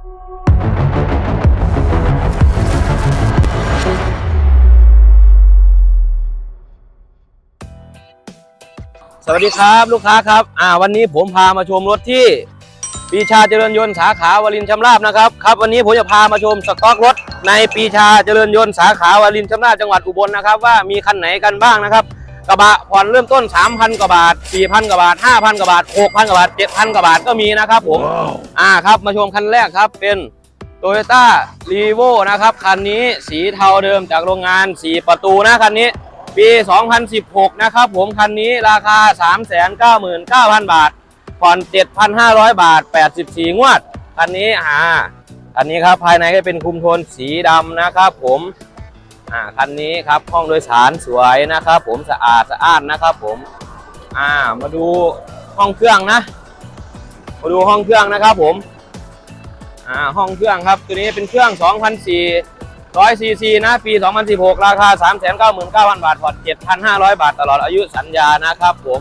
สวัสดีครับลูกค้าครับ อ่า วันนี้ผมพามาชมรถที่ปีชาเจริญยนต์สาขาวรินชำราบนะครับครับ วันนี้ผมจะพามาชมสต็อกรถในปีชาเจริญยนต์สาขาวรินชำราบจังหวัดอุบลนะครับ ว่ามีคันไหนกันบ้างนะครับ กระบะผ่อนเริ่มต้น 3,000 กว่าบาท 4,000 กว่าบาท 5,000 กว่าบาท 6,000 กว่าบาท 7,000 กว่าบาทก็มีนะครับผม อ่าครับ มาชมคันแรกครับเป็นโตโยต้ารีโวนะครับ คันนี้สีเทาเดิมจากโรงงาน 4 ประตูนะคันนี้ ปี 2016 นะครับผม คันนี้ราคา 399,000 บาท ผ่อน 7,500 บาท 84 งวด คันนี้ อ่า คันนี้ครับ ภายในก็เป็นคุมโทนสีดำนะครับผม อ่าคันนี้ครับห้องโดยสารสวยนะครับ ผมสะอาดสะอ้านนะครับ ผมอ่ามาดูห้องเครื่องนะ มาดูห้องเครื่องนะครับ ผมอ่าห้องเครื่องครับตัวนี้เป็นเครื่อง2,400ซีซีนะปี 2016 ราคา 399,000 บาทผ่อน7,500 บาทตลอดอายุสัญญานะครับ ผม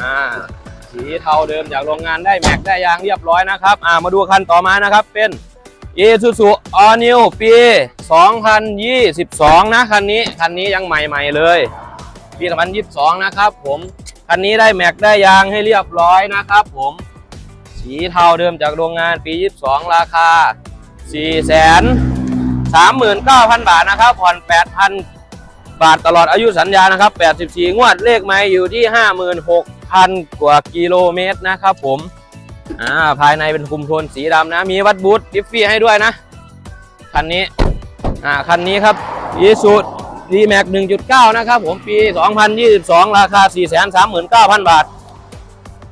อ่าสีเทาเดิมจากโรงงานได้แม็กได้ยางเรียบร้อยนะครับอ่ามาดูคันต่อมานะครับเป็น Isuzu All New ปี 2022 นะ คันนี้ คันนี้ยังใหม่ ๆ เลย ปี 2022 นะครับผม คันนี้ได้แม็กได้ยางให้เรียบร้อยนะครับผม สีเทาเดิมจากโรงงานปี 22 ราคา 4 39,000 บาทนะครับ ผ่อน 8,000 บาทตลอดอายุสัญญานะครับ 84 งวดเลขไม่อยู่ที่ 56,000 กว่ากิโลเมตรนะครับผม อ่าภายในเป็นคุมโทนสีดำนะ มีวัดบูทดิฟฟี่ให้ด้วยนะ คันนี้ อ่า คันนี้ครับยีสุดดีแม็ก1.9นะครับผมปี2022ราคา439,000บาท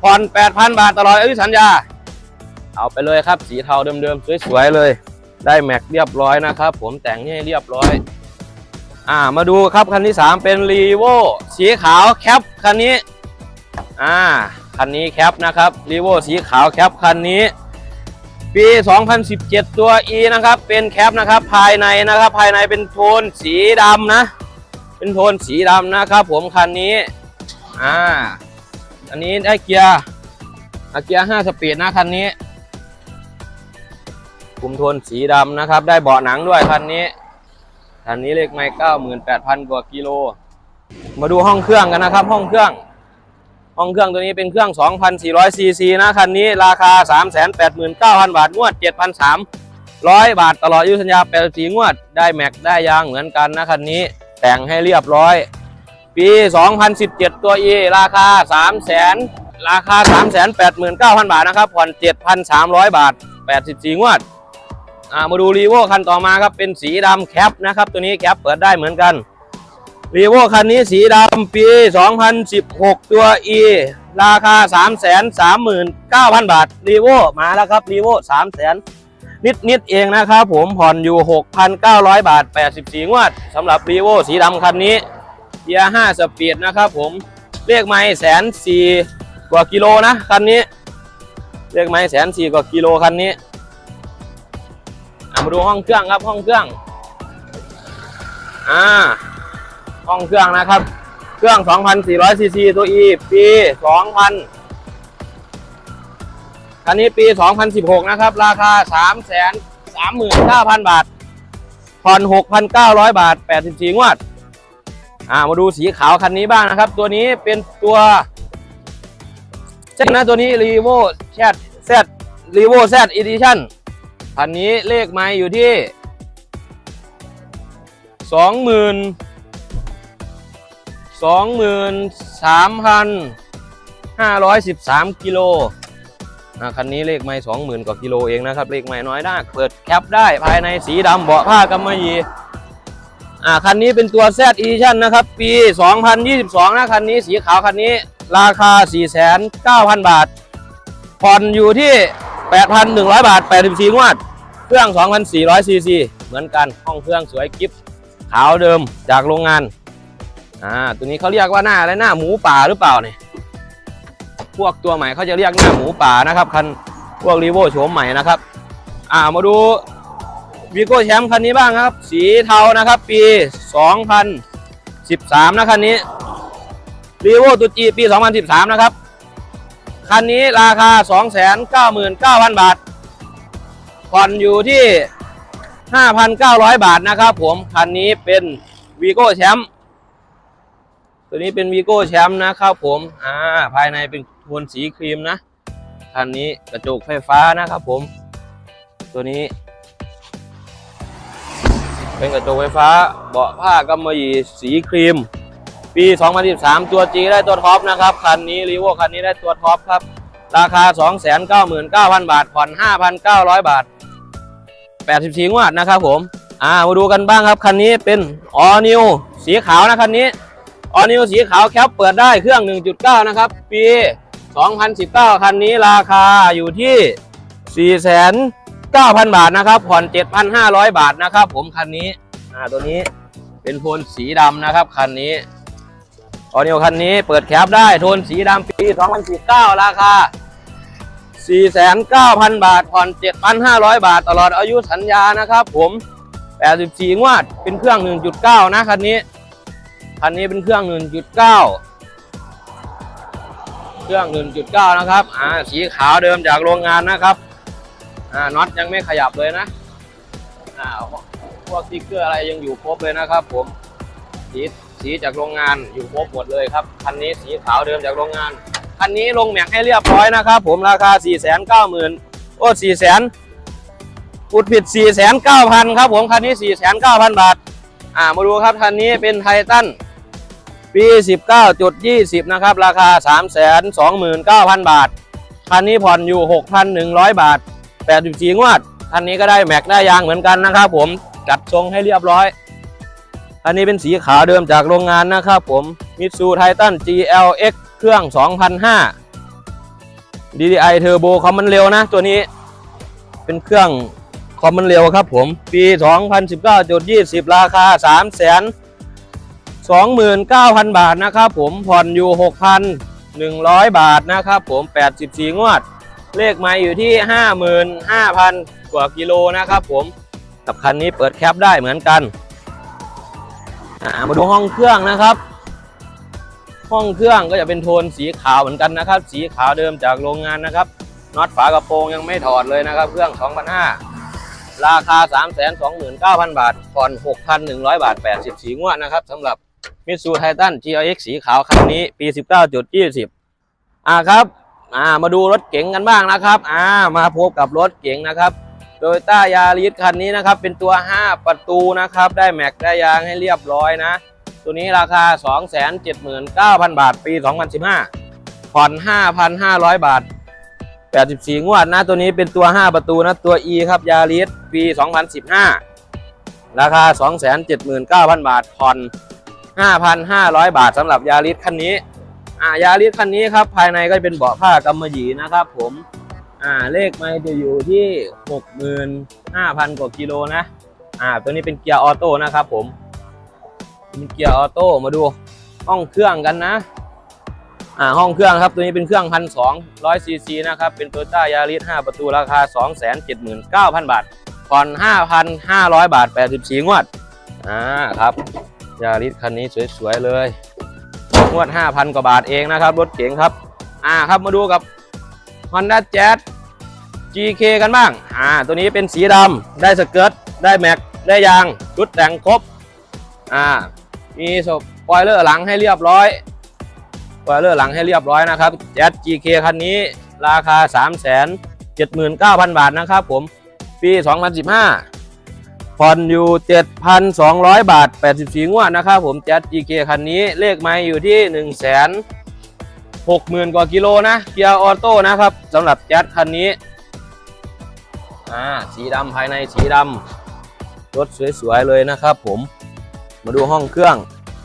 ผ่อน8,000บาทตลอดอายุสัญญา เอาไปเลยครับสีเทาเดิมๆ สวยๆ เลย ได้แม็กเรียบร้อยนะครับผมแต่งให้เรียบร้อย อ่า มาดูครับคันที่3เป็นรีโวสีขาวแคปคันนี้ อ่า คันนี้แคปนะครับรีโวสีขาวแคปคันนี้ ปี 2017 ตัว E นะครับ เป็นแคปนะครับ ภายในนะครับ ภายในเป็นโทนสีดำนะ เป็นโทนสีดำนะครับ ผมคันนี้ อ่า อันนี้ได้เกียร์เกียร์ 5 สปีดนะคันนี้คุมโทนสีดำนะครับ ได้เบาะหนังด้วยคันนี้คันนี้เลขไม่เก้าหมื่นแปดพันกว่ากิโล มาดูห้องเครื่องกันนะครับ ห้องเครื่อง ห้องเครื่องตัวนี้เป็นเครื่อง 2,400ซีซีนะคันนี้ราคา 389,000 บาทงวด 7,300 บาทตลอดอายุสัญญา84งวด ได้แม็กได้ยางเหมือนกันนะคันนี้แต่งให้เรียบร้อย ปี 2017 ตัว E ราคา 300,000 ราคา 389,000 บาทนะครับผ่อน 7,300 บาท 84 งวดอ่ามาดูรีโวคันต่อมาครับเป็นสีดำแคปนะครับตัวนี้แคปเปิดได้เหมือนกัน รีโวคันนี้สีดำปี 2016 ตัว E ราคา 339,000 บาทรีโวมาแล้วครับรีโว300,000 นิดนิดๆเองนะครับผมผ่อนอยู่ 6,900 บาท 84 งวดสำหรับรีโวสีดำคันนี้เกียร์5สปีดนะครับผมเลขไม่แสนสี่กว่ากิโลนะคันนี้เลขไม่แสนสี่กว่ากิโลคันนี้มาดูห้องเครื่องครับห้องเครื่องอ่า ห้องเครื่องนะครับ เครื่อง 2,400ซีซีตัว E ปี 2,000 คันนี้ปี 2016 นะครับ ราคา 339,000 บาทผ่อน6,900 บาท 84 งวด อ่า มาดูสีขาวคันนี้บ้างนะครับ ตัวนี้เป็นตัวเช่นนะตัวนี้ รีโวแซดแซดรีโวแซดอีดิชั่นคันนี้เลขไม้อยู่ที่สองหมื่น สองหมื่นสามพันห้าร้อยสิบสามกิโลคันนี้เลขไม้สองหมื่นกว่ากิโลเองนะครับ เลขไม้น้อยมาเปิดแคปได้ภายในสีดำเบาะผ้ากำมะหยี่อ่าคันนี้เป็นตัว Z Edition นะครับ ปี 2022 นะคันนี้สีขาวคันนี้ราคา 4,900 บาท ผ่อนอยู่ที่ 8,100 บาท 84งวด เครื่อง 2,400ซีซีเหมือนกัน ห้องเครื่องสวยกิฟขาวเดิมจากโรงงาน อ่าตัวนี้เขาเรียกว่าหน้าอะไรหน้าหมูป่าหรือเปล่าเนี่ยพวกตัวใหม่เขาจะเรียกหน้าหมูป่านะครับคันพวกรีโวโฉมใหม่นะครับ อ่ามาดูวีโก้แชมป์คันนี้บ้างครับ สีเทานะครับ ปี 2013 นะคันนี้รีโวตัวจีปี 2013 นะครับ คันนี้ราคา 299,000 บาท ผ่อนอยู่ที่ 5,900 บาทนะครับผม คันนี้เป็นวีโก้แชมป์ ตัวนี้เป็นวีโก้แชมป์นะครับผมอ่าภายในเป็นโทนสีครีมนะคันนี้กระจกไฟฟ้านะครับผม ตัวนี้ เป็นกระจกไฟฟ้าเบาะผ้ากำมะหยี่สีครีม ปี 2013 ตัว G ได้ตัวท็อปนะครับคันนี้รีโวคันนี้ได้ตัวท็อปครับ ราคา 299,000 บาท ผ่อน 5,900 บาท 84งวดนะครับผม อ่ามาดูกันบ้างครับคันนี้เป็นออนิวสีขาวนะคันนี้ ออนิวสีขาวแคปเปิดได้เครื่อง 1.9 นะครับ ปี 2019 คันนี้ราคาอยู่ที่ 49,000 บาทนะครับ ผ่อน 7,500 บาทนะครับ ผมคันนี้อ่าตัวนี้เป็นโทนสีดำนะครับ คันนี้ออนิวคันนี้เปิดแคปได้โทนสีดำปี 2019 ราคา 49,000 บาท ผ่อน 7,500 บาท ตลอดอายุสัญญานะครับ ผม 84 งวด เป็นเครื่อง 1.9 นะคันนี้ คันนี้เป็นเครื่อง 1.9 เครื่อง 1.9 นะครับ อ่า สีขาวเดิมจากโรงงานนะครับ อ่า น็อตยังไม่ขยับเลยนะ อ่า พวกสติ๊กเกอร์อะไรยังอยู่ครบเลยนะครับ ผม สีสีจากโรงงานอยู่ครบหมดเลยครับ คันนี้สีขาวเดิมจากโรงงาน คันนี้ลงแม็กให้เรียบร้อยนะครับ ผม ราคา 4 9 0 0 0 0โอ้4 0 0 0 0พูดผิด 4 9 0 0 0 ครับผม คันนี้ 4 9 0 0 0 บาท อ่า มาดูครับ คันนี้เป็นไททัน ปี 19.20 นะครับ ราคา 3 2 9 0 0 0 บาท คันนี้ผ่อนอยู่ 6,100 บาท 84 งวด คันนี้ก็ได้แม็กได้ยางเหมือนกันนะครับผม จัดทรงให้เรียบร้อย อันนี้เป็นสีขาวเดิมจากโรงงานนะครับผมมิตซูไททัน GLX เครื่อง 2005 DDI Turbo คอมมันเร็วนะ ตัวนี้เป็นเครื่องคอมมันเร็วครับผม ปี 2019.20 ราคา3 2 9 0 0 0 บาทนะครับผมผ่อนอยู่ 6,100 บาทนะครับผม 84 งวด เลขไม้อยู่ที่ 55,000 กว่ากิโลนะครับผมกับคันนี้เปิดแคปได้เหมือนกัน มาดูห้องเครื่องนะครับ ห้องเครื่องก็จะเป็นโทนสีขาวเหมือนกันนะครับ สีขาวเดิมจากโรงงานนะครับน็อตฝากระโปรงยังไม่ถอดเลยนะครับ เครื่อง 2,500ราคา 329,000 บาทผ่อน6,100 บาท 84 งวดนะครับสำหรับ มิตซูไททัน GLX สีขาวคันนี้ปี 19.20 อ่าครับ อ่า มาดูรถเก๋งกันบ้างนะครับ อ่า มาพบกับรถเก๋งนะครับโตโยต้ายาริสคันนี้นะครับ เป็นตัว 5 ประตูนะครับ ได้แม็กได้ยางให้เรียบร้อยนะ ตัวนี้ราคา 279,000 บาท ปี 2015 ผ่อน 5,500 บาท 84 งวดนะ ตัวนี้เป็นตัว 5 ประตูนะ ตัว E ครับยาริสปี 2015 ราคา 279,000 บาท ผ่อน 5,500 บาทสำหรับยาริสคันนี้อ่ายาริสคันนี้ครับภายในก็จะเป็นเบาะผ้ากำมะหยี่นะครับ ผมอ่าเลขไม่จะอยู่ที่ 65,000 กว่ากิโลนะอ่าตัวนี้เป็นเกียร์ออโต้นะครับผมเป็นเกียร์ออโต้มาดูห้องเครื่องกันนะอ่าห้องเครื่องครับตัวนี้เป็นเครื่องพันสองร้อยซีซีนะครับเป็นโตโยต้ายาริส5ประตูราคา279,000บาทผ่อน5,500บาท84งวดอ่าครับ ยาริสคันนี้สวยๆเลยงวด 5,000 กว่าบาทเองนะครับ รถเก๋งครับ อ่าครับมาดูกับ Honda Jazz GK กันบ้าง อ่า ตัวนี้เป็นสีดำได้สเกิร์ต ได้แม็ก ได้ยาง ชุดแต่งครบ อ่า มีสปอยเลอร์หลังให้เรียบร้อยสปอยเลอร์หลังให้เรียบร้อยนะครับ Jazz GK คันนี้ราคา 379,000 บาทนะครับผม ปี 2015 ผ่อนอยู่ 7,200 บาท 84 งวดนะครับผม Jazz GK คันนี้เลขไม้อยู่ที่ 1 6 0 0 0 0 กว่ากิโลนะเกียร์ออโต้นะครับสำหรับแจ๊ดคันนี้อ่าสีดำภายในสีดำรถสวยๆเลยนะครับผมมาดูห้องเครื่อง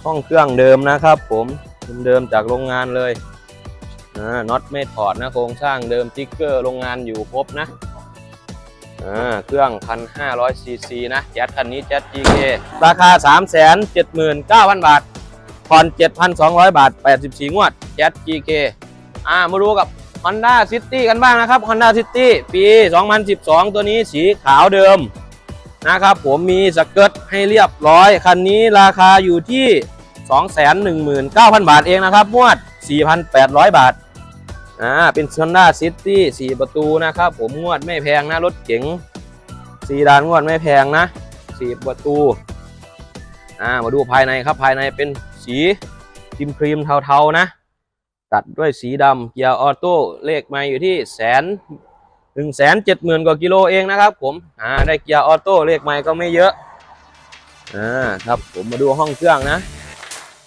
ห้องเครื่องเดิมนะครับผมเดิมจากโรงงานเลยอ่าน็อตไม่ถอดนะโครงสร้างเดิมติ๊กเกอร์โรงงานอยู่ครบนะ เครื่อง 1,500ซีซีนะแจ๊ดคันนี้แจ๊ด GK ราคา 379,000 บาทผ่อน 7,200 บาท 84 งวด Jazz GK อ่ามาดูกับ Honda City กันบ้างนะครับ Honda City ปี 2012 ตัวนี้สีขาวเดิมนะครับผมมีสเกิร์ตให้เรียบร้อย คันนี้ราคาอยู่ที่ 219,000 บาทเองนะครับ งวด 4,800 บาท อ่าเป็น Honda City 4ประตูนะครับผมงวดไม่แพงนะรถเก๋งสีดานงวดไม่แพงนะสี่ประตูอ่ามาดูภายในครับภายในเป็นสีครีมครีมเทาๆนะ ตัดด้วยสีดำเกียร์ออโต้เลขไม่อยู่ที่แสนหนึ่งแสนเจ็ดหมื่นกว่ากิโลเองนะครับผมอ่าได้เกียร์ออโต้เลขไม่ก็ไม่เยอะอ่าครับผมมาดูห้องเครื่องนะ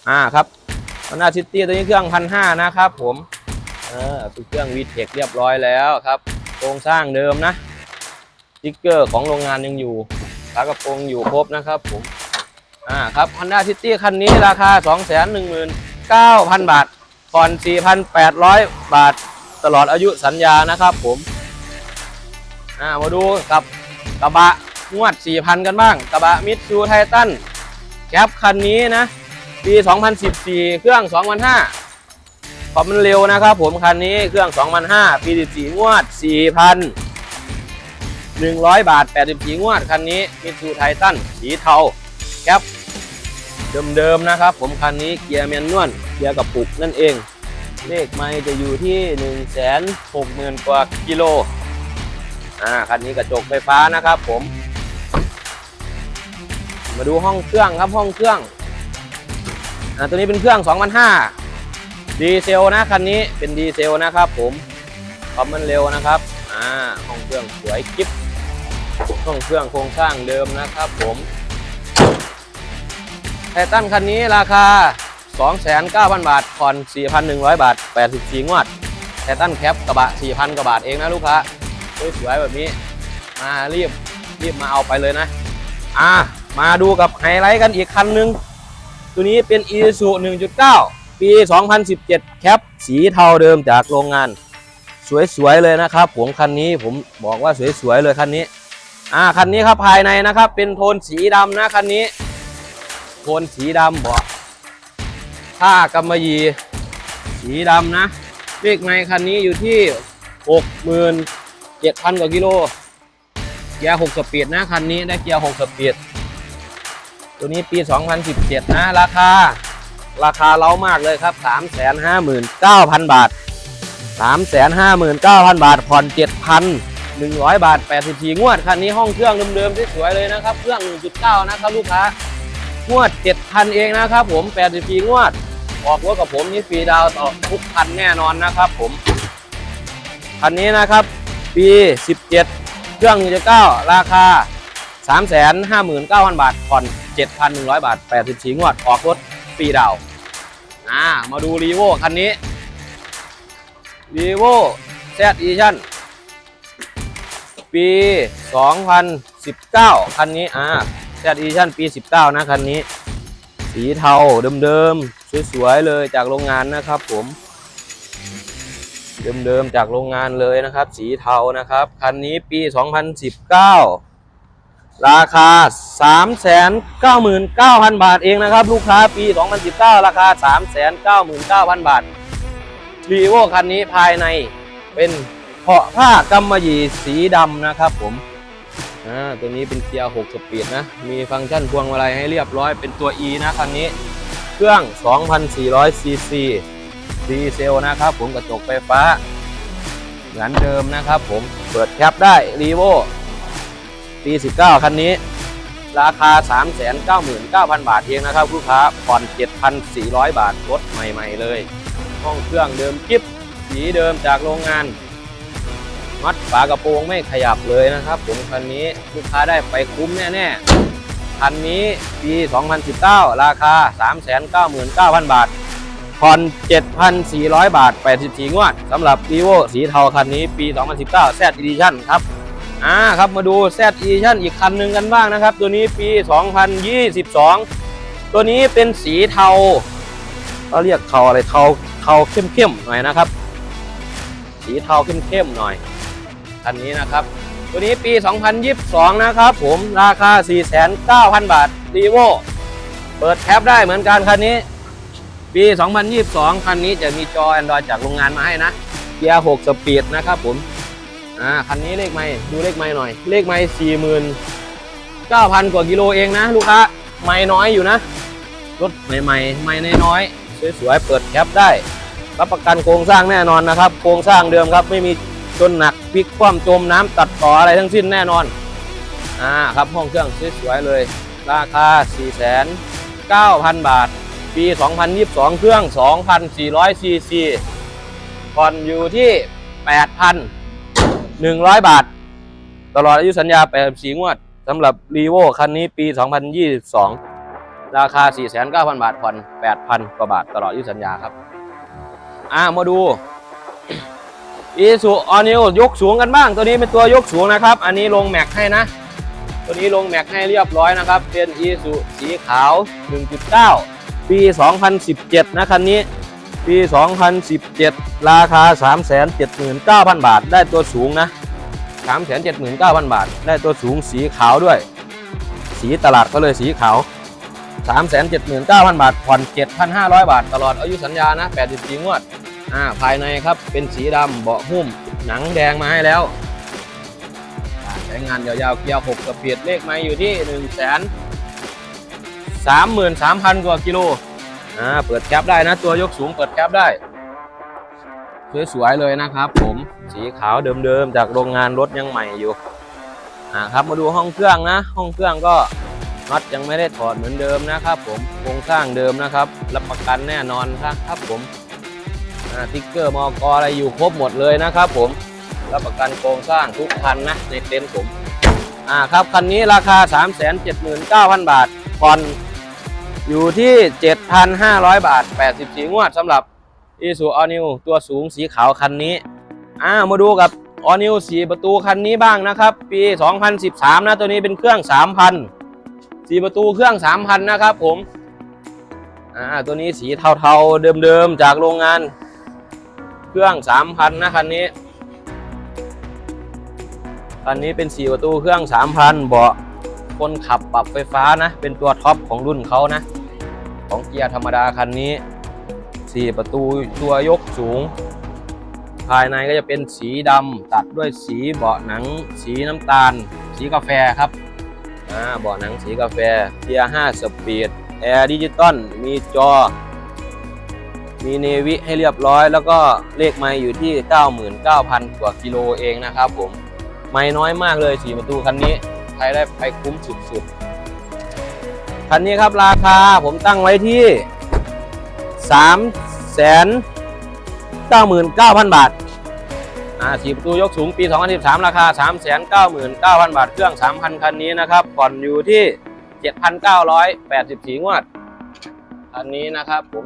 อ่าครับฮอนด้าซิตี้ตัวนี้เครื่องพันห้านะครับผม เออเป็นเครื่องวีเทคเรียบร้อยแล้วครับ โครงสร้างเดิมนะติ๊กเกอร์ของโรงงานยังอยู่ฝากระโปรงอยู่ครบนะครับผม อ่าครับ Honda City คันนี้ราคา 219,000 บาทผ่อน 4,800 บาทตลอดอายุสัญญานะครับผม อ่า มาดูกับกระบะงวด 4,000 กันบ้าง กระบะมิตซูไททันแคปคันนี้นะ ปี 2014 เครื่อง 2,500พอมันเร็วนะครับผมคันนี้เครื่อง2,500ปี 14 งวด 4,100 บาท 84 งวด คันนี้มิตซูไททันสีเทาแคปเดิมๆนะครับ ผมคันนี้เกียร์แมนนวลเกียร์กับปุกนั่นเอง เลขไม่จะอยู่ที่ 1 6 0 0 0 0 กว่ากิโลอ่าคันนี้กระจกไฟฟ้านะครับผม มาดูห้องเครื่องครับห้องเครื่องอ่าตัวนี้เป็นเครื่อง 2005 ดีเซลนะคันนี้เป็นดีเซลนะครับผมความมันเร็วนะครับอ่าห้องเครื่องสวยกิ๊บห้องเครื่องโครงสร้างเดิมนะครับผมไททันคันนี้ราคา 29,000บาทผ่อน 4,100 บาท 84 งวดไททันแคปกระบะ 4,000 กว่าบาทเองนะลูกค้าสวยๆแบบนี้ มารีบรีบมาเอาไปเลยนะ อ่า มาดูกับไฮไลท์กันอีกคันหนึง ตัวนี้เป็น Isuzu 1.9 ปี 2017 แคปสีเทาเดิมจากโรงงาน สวยๆเลยนะครับผมคันนี้ผมบอกว่าสวยๆเลยคันนี้อ่าคันนี้ครับภายในนะครับ เป็นโทนสีดำนะคันนี้ โทนสีดำบาะผ้ากำมะหยี่สีดำนะเลขในคันนี้อยู่ที่ 67,000 กว่ากิโลเกียร์6สปีดนะคันนี้ได้เกียร์6สปีดตัวนี้ปี 2017 นะ ราคา ราคาเล้ามากเลยครับ359,000 บาท 359,000 บาท ผ่อน 7,100 บาท 84 งวด คันนี้ห้องเครื่องเดิมๆที่สวยเลยนะครับ เครื่อง 1.9 นะครับลูกค้า งวด 7,000 เองนะครับผม 84 งวด ออกรถกับผมนี่ฟรีดาวต่อทุกคันแน่นอนนะครับผม คันนี้นะครับ ปี 17 เครื่อง 1.9 ราคา 359,000 บาท ผ่อน 7,100 บาท 84 งวด ออกรถ ฟรีดาวอ่ามาดูรีโวคันนี้รีโวแซดอีชั่นปี 2019 คันนี้อ่าแซดอีชั่นปี 19 นะคันนี้ สีเทาเดิมๆ สวยๆ เลยจากโรงงานนะครับผมเดิมๆ จากโรงงานเลยนะครับ สีเทานะครับ คันนี้ปี 2019 ราคา 399,000 บาทเองนะครับ ลูกค้าปี 2019 ราคา 399,000 บาทรีโวคันนี้ภายในเป็นเพาะผ้ากำมะหยี่สีดำนะครับผมอ่าตัวนี้เป็นเกียร์ 6 สปีดนะ มีฟังก์ชันพวงมาลัยให้เรียบร้อยเป็นตัว E นะคันนี้ เครื่อง 2,400 ซีซีดีเซลนะครับผมกระจกไฟฟ้า เหมือนเดิมนะครับผมเปิดแคปได้รีโว ปี 19 คันนี้ ราคา 399,000 บาทเองนะครับลูกค้าผ่อน 7,400 บาทรถใหม่ ๆ เลย ห้องเครื่องเดิมกิ๊บสีเดิมจากโรงงาน มัดฝากระโปรงไม่ขยับเลยนะครับ ผมคันนี้ลูกค้าได้ไปคุ้มแน่ๆคันนี้ปี 2019 ราคา 399,000 บาทผ่อน7,400 บาท 84 งวดสำหรับ v ีโวสีเทาคันนี้ปี 2019 Z Edition ครับ อ่าครับมาดู Z Edition อีกคันหนึ่งกันบ้างนะครับ ตัวนี้ปี 2022 ตัวนี้เป็นสีเทาเขาเรียกเทาอะไรเทาเทาเข้มๆหน่อยนะครับ สีเทาเข้มๆหน่อยคันนี้นะครับ ตัวนี้ปี 2022 นะครับ ผมราคา 49,000บาทรีโวเปิดแคปได้เหมือนกันคันนี้ ปี 2022 คันนี้จะมีจอ Android จากโรงงานมาให้นะเกียร์ 6 สปีดนะครับผม อ่าคันนี้เลขไม่ดูเลขไม่หน่อย เลขไม่49,000กว่ากิโลเองนะ ลูกค้าไม่น้อยอยู่นะ รถใหม่ๆไม่น้อยๆสวยๆเปิดแคปได้ รับประกันโครงสร้างแน่นอนนะครับ โครงสร้างเดิมครับ ไม่มีจนหนักพลิกคว่ำจมน้ำตัดต่ออะไรทั้งสิ้นแน่นอนอ่าครับห้องเครื่องสวยๆเลย ราคา 4,900บาท ปี 2022 เครื่อง 2,400ซีซีผ่อนอยู่ที่ 100 บาท ตลอดอายุสัญญา 84 งวดสำหรับรีโวคันนี้ปี 2022 ราคา 49,000 บาทผ่อน 8,000 กว่าบาทตลอดอายุสัญญาครับ อ่ามาดูอีสุออนิวยกสูงกันบ้าง ตัวนี้เป็นตัวยกสูงนะครับ อันนี้ลงแม็กให้นะ ตัวนี้ลงแม็กให้เรียบร้อยนะครับ เป็นอีสุสีขาว 1.9 ปี 2017 นะคันนี้ ปี 2017 ราคา 379,000 บาท ได้ตัวสูงนะ 379,000 บาท ได้ตัวสูงสีขาวด้วย สีตลาดก็เลยสีขาว 379,000 บาท ผ่อน 7,500 บาท ตลอดอายุสัญญานะ 84 งวด อ่า ภายในครับ เป็นสีดำเบาะหุ้ม หนังแดงมาให้แล้วอ่าใช้งานยาวๆ เกียร์6สปียดเลขไม้อยู่ที่1 3 3 3 0 0 กว่ากิโล อ่าเปิดแคปได้นะ ตัวยกสูงเปิดแคปได้ สวยๆเลยนะครับ ผมสีขาวเดิมๆจากโรงงานรถยังใหม่อยู่อ่าครับมาดูห้องเครื่องนะ ห้องเครื่องก็น็อตยังไม่ได้ถอดเหมือนเดิมนะครับ ผมโครงสร้างเดิมนะครับรับประกันแน่นอนครับครับผมอ่าติ๊กเกอร์มอกอะไรอยู่ครบหมดเลยนะครับ ผมรับประกันโครงสร้างทุกคันนะในเต็นท์ผมอ่าครับคันนี้ราคา 379,000 บาทผ่อนอยู่ที่ 7,500 บาท 84 งวดสำหรับ i s u All New ตัวสูงสีขาวคันนี้อ่ามาดูกับ All New 4ประตูคันนี้บ้างนะครับ ปี 2013 นะตัวนี้เป็นเครื่อง 3,000สีประตูเครื่อง 3,000 นะครับผมอ่าตัวนี้สีเทาๆเดิมๆ จากโรงงาน เครื่อง 3,000 นะคันนี้คันนี้เป็นสีประตูเครื่อง 3,000 เบาะคนขับปรับไฟฟ้านะ เป็นตัวท็อปของรุ่นเขานะ ของเกียร์ธรรมดาคันนี้สีประตูตัวยกสูง ภายในก็จะเป็นสีดำตัดด้วยสีเบาะหนัง สีน้ำตาล สีกาแฟครับเบาะหนังสีกาแฟเกียร์5สปีดแอร์ดิจิตอลมีจอ มีเนวิให้เรียบร้อย แล้วก็เลขไม้อยู่ที่ 99,000 กว่ากิโลเองนะครับผม ไม่น้อยมากเลยสีประตูคันนี้ ใครได้ไปคุ้มสุดๆ คันนี้ครับราคาผมตั้งไว้ที่3 99,000บาทอ่าสีประตูยกสูงปี 2013 ราคา 399,000 บาท เครื่อง 3,000 คันนี้นะครับ ผ่อนอยู่ที่ 7,984 งวด คันนี้นะครับผม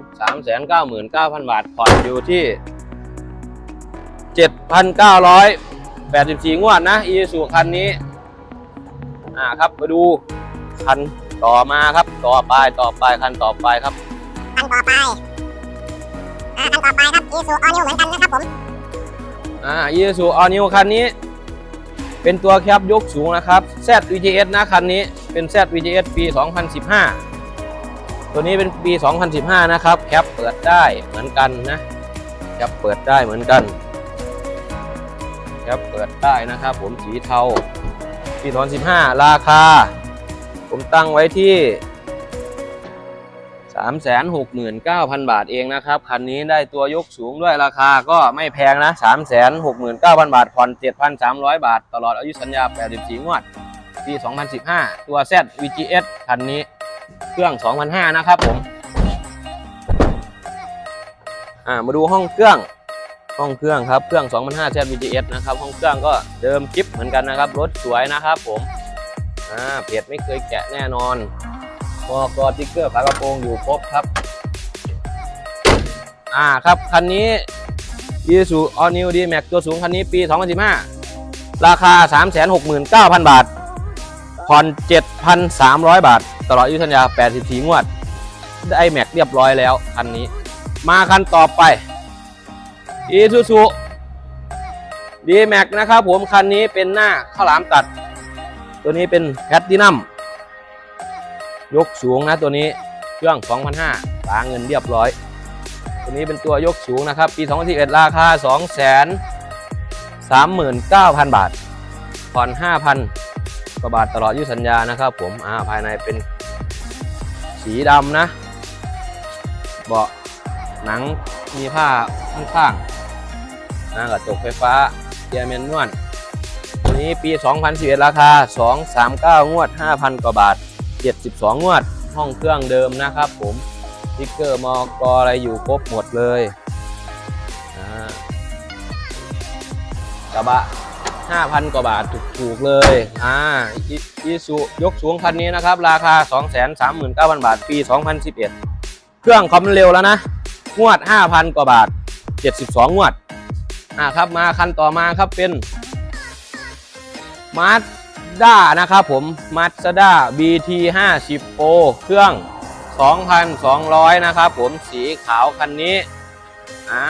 399,000 บาท ผ่อนอยู่ที่ 7,984 งวดนะ อีซูคันนี้ อ่าครับ มาดูคัน ต่อมาครับ ต่อไปต่อไปคันต่อไปครับคันต่อไปอ่าคันต่อไปครับอีซูออนิวเหมือนกันนะครับผมอ่าอีซูออนิวคันนี้ เป็นตัวแคปยกสูงนะครับ Z VGS นะคันนี้เป็น Z VGS ปี 2015 ตัวนี้เป็นปี 2015 นะครับแคปเปิดได้เหมือนกันนะแคปเปิดได้เหมือนกันแคปเปิดได้นะครับ ผมสีเทาปี 2015 ราคา ผมตั้งไว้ที่ 369,000 บาทเองนะครับ คันนี้ได้ตัวยกสูงด้วยราคาก็ไม่แพงนะ 369,000 บาท ผ่อน 7,300 บาท ตลอดอายุสัญญา 84 งวด ปี 2015 ตัว Z VGS คันนี้เครื่อง2,500นะครับผมมาดูห้องเครื่อง ห้องเครื่องครับ เครื่อง2,500 Z VGS นะครับ ห้องเครื่องก็เดิมจิ๊บเหมือนกันนะครับ รถสวยนะครับผม อ่าเพจไม่เคยแกะแน่นอนมอกรติ๊กเกอร์ฝากระโปรงอยู่ครบครับ อ่าครับคันนี้ Isuzu All New D-Max ตัวสูงคันนี้ปี 2015 ราคา 369,000 บาท ผ่อน 7,300 บาท ตลอดอายุสัญญา 84 งวด ได้แม็กเรียบร้อยแล้วคันนี้ มาคันต่อไป Isuzu D-Max นะครับผมคันนี้เป็นหน้าข้าวหลามตัด ตัวนี้เป็นแพตตินัมยกสูงนะตัวนี้เครื่อง 2,500ตาเงินเรียบร้อย ตัวนี้เป็นตัวยกสูงนะครับ ปี 2011 ราคา 239,000 บาท ผ่อน 5,000กว่าบาทตลอดยุสัญญานะครับผมอ่าภายในเป็นสีดำนะ เบาะหนังมีผ้าข้างๆนะกระจกไฟฟ้าเกียร์เมนนวล นี้ปี 2011 ราคา 239 งวด 5,000 กว่าบาท 72 งวด ห้องเครื่องเดิมนะครับผมสติ๊กเกอร์มอกอะไรอยู่ครบหมดเลยอ่ากระบะ 5,000 กว่าบาทถูกๆเลย อ่าอีซูยกสูงคันนี้นะครับ ราคา 239,000 บาท ปี 2011 เครื่องคอมเร็วแล้วนะ งวด 5,000 กว่าบาท 72 งวด อ่าครับ มาคันต่อมาครับเป็น มาสด้านะครับผมมาสด้า BT 50 Pro เครื่อง 2,200 นะครับผมสีขาวคันนี้อ่า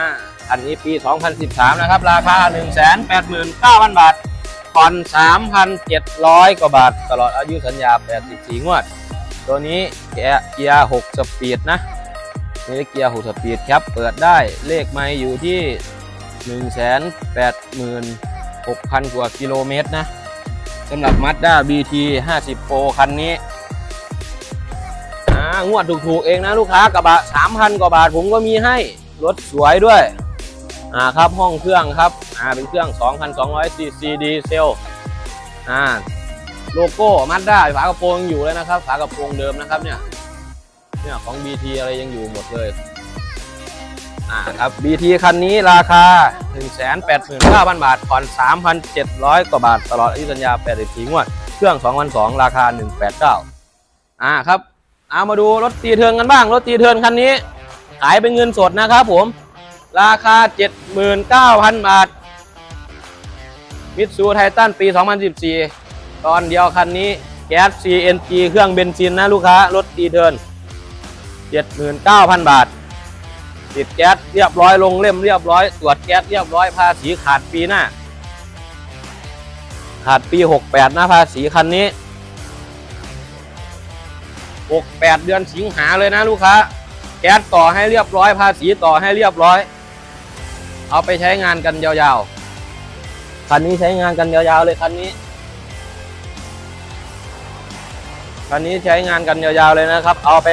คันนี้ปี 2013 นะครับ ราคา 189,000 บาทผ่อน3,700 กว่าบาท ตลอดอายุสัญญา 84 งวด ตัวนี้แกเกียร์ 6 สปีดนะนี่เกียร์ 6 สปีดครับ เปิดได้เลขไม่อยู่ที่ 186,000 กว่ากิโลเมตรนะ สำหรับ Mazda BT 50 Pro คันนี้อ่างวดถูกๆเองนะลูกค้ากระบะ 3,000 กว่าบาทผมก็มีให้ รถสวยด้วย อ่าครับห้องเครื่องครับ อ่าเป็นเครื่อง 2,200 cc ดีเซล อ่าโลโก้มาด้าฝากระโปรงยังอยู่เลยนะครับ ฝากระโปรงเดิมนะครับเนี่ย เนี่ยของ BT อะไรยังอยู่หมดเลย อ่าครับ BT คันนี้ราคา 189,000 บาท ผ่อน 3,700 กว่าบาท ตลอดอายุสัญญา 84 งวด เครื่อง2,200ราคา 189อ่าครับเอามาดูรถตีเทิร์นกันบ้าง รถตีเทิร์นคันนี้ ขายเป็นเงินสดนะครับผม ราคา 79,000 บาท มิตซูไททันปี 2014 ตอนเดียวคันนี้แก๊ส CNG เครื่องเบนซินนะลูกค้ารถตีเทิร์น79,000 บาท ติดแก๊สเรียบร้อยลงเล่มเรียบร้อยตรวจแก๊สเรียบร้อยภาษีขาดปีหน้า ขาดปี 68 นะภาษีคันนี้ 68 เดือนสิงหาเลยนะลูกค้า แก๊สต่อให้เรียบร้อยภาษีต่อให้เรียบร้อย เอาไปใช้งานกันยาวๆ คันนี้ใช้งานกันยาวๆเลยคันนี้คันนี้ใช้งานกันยาวๆเลยนะครับ เอาไป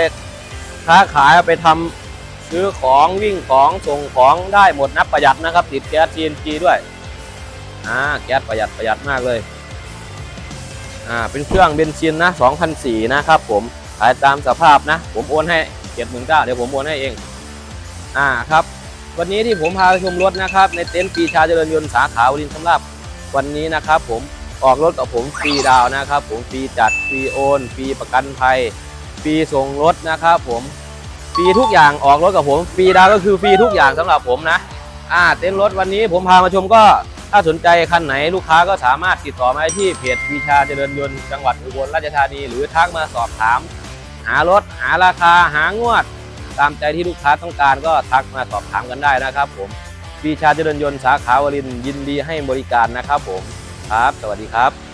ค้าขายเอาไปทำ ซื้อของวิ่งของส่งของได้หมดนับประหยัดนะครับ ติดแก๊ส CNG ด้วยอ่าแก๊สประหยัดประหยัดมากเลยอ่าเป็นเครื่องเบนซินนะ2,004นะครับผมขายตามสภาพนะ ผมโอนให้79,000เก้าเดี๋ยวผมโอนให้เองอ่าครับ วันนี้ที่ผมพาชมรถนะครับ ในเต็นท์ปีชาเจริญยนต์สาขาวรินสำรับวันนี้นะครับ ผมออกรถกับผมฟรีดาวน์นะครับ ผมฟรีจัดฟรีโอนฟรีประกันภัยฟรีส่งรถนะครับ ผม ฟรีทุกอย่างออกรถกับผมฟรีดาวก็คือฟรีทุกอย่างสำหรับผมนะอ่าเต็นท์รถวันนี้ผมพามาชมก็ถ้าสนใจคันไหนลูกค้าก็สามารถติดต่อมาได้ที่เพจปีชาเจริญยนต์จังหวัดอุบลราชธานีหรือทักมาสอบถาม หารถหาราคาหางวด ตามใจที่ลูกค้าต้องการก็ทักมาสอบถามกันได้นะครับผมปีชาเจริญยนต์สาขาวรินยินดีให้บริการนะครับผมครับ สวัสดีครับ